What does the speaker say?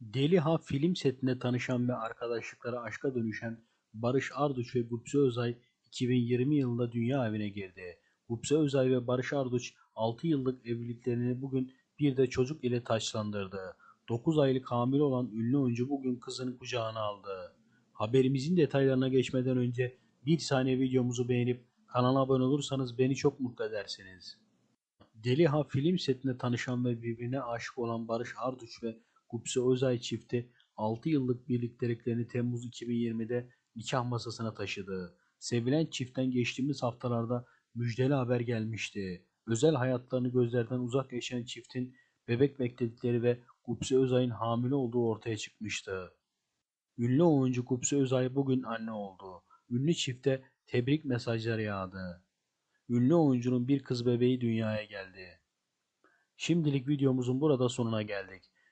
Deliha film setinde tanışan ve arkadaşlıkları aşka dönüşen Barış Arduç ve Gupse Özay 2020 yılında dünya evine girdi. Gupse Özay ve Barış Arduç 6 yıllık evliliklerini bugün bir de çocuk ile taçlandırdı. 9 aylık hamile olan ünlü oyuncu bugün kızını kucağına aldı. Haberimizin detaylarına geçmeden önce bir saniye videomuzu beğenip kanala abone olursanız beni çok mutlu edersiniz. Deliha film setinde tanışan ve birbirine aşık olan Barış Arduç ve Gupse Özay çifti 6 yıllık birlikteliklerini Temmuz 2020'de nikah masasına taşıdı. Sevilen çiftten geçtiğimiz haftalarda müjdeli haber gelmişti. Özel hayatlarını gözlerden uzak yaşayan çiftin bebek bekledikleri ve Gupse Özay'ın hamile olduğu ortaya çıkmıştı. Ünlü oyuncu Gupse Özay bugün anne oldu. Ünlü çifte tebrik mesajları yağdı. Ünlü oyuncunun bir kız bebeği dünyaya geldi. Şimdilik videomuzun burada sonuna geldik.